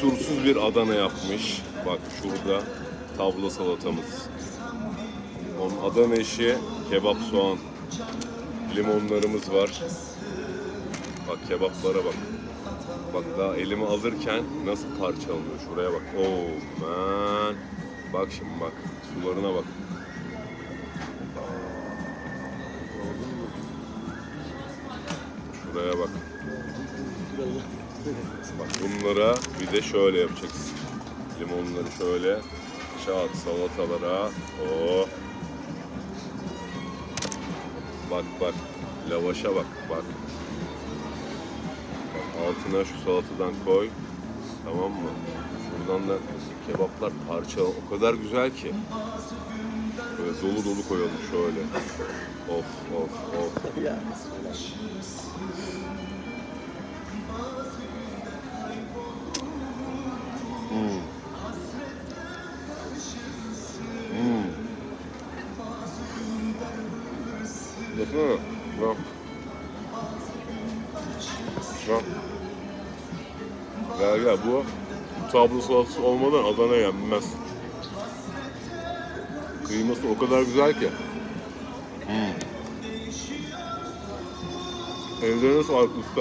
kusursuz bir Adana yapmış. Bak şurada tavla salatamız. Onun Adana işi kebap soğan. Limonlarımız var. Bak kebaplara bak. Bak daha elime alırken nasıl parçalanıyor. Şuraya bak. Oh man. Bak şimdi bak. Sularına bak. Şuraya bak. Bak bunlara bir de şöyle yapacaksın. Limonları şöyle çat salatalara. Oh. Bak bak. Lavaşa bak bak. Bak altına şu salatadan koy. Tamam mı? Şuradan da kebaplar parça o kadar güzel ki. Böyle dolu dolu koyalım şöyle. Of of of. Baksana. Bak. Bak. Gel gel bu tablo salatası olmadan Adana yenmez. Kıyması o kadar güzel ki. Hmm. Ellerine sağlık usta.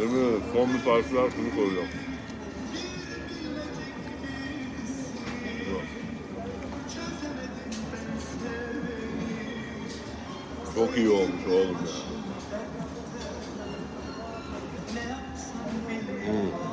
Yemin ederim son bir daha şunu koyacağım. Çok iyi olmuş oğlum ya. Hmm.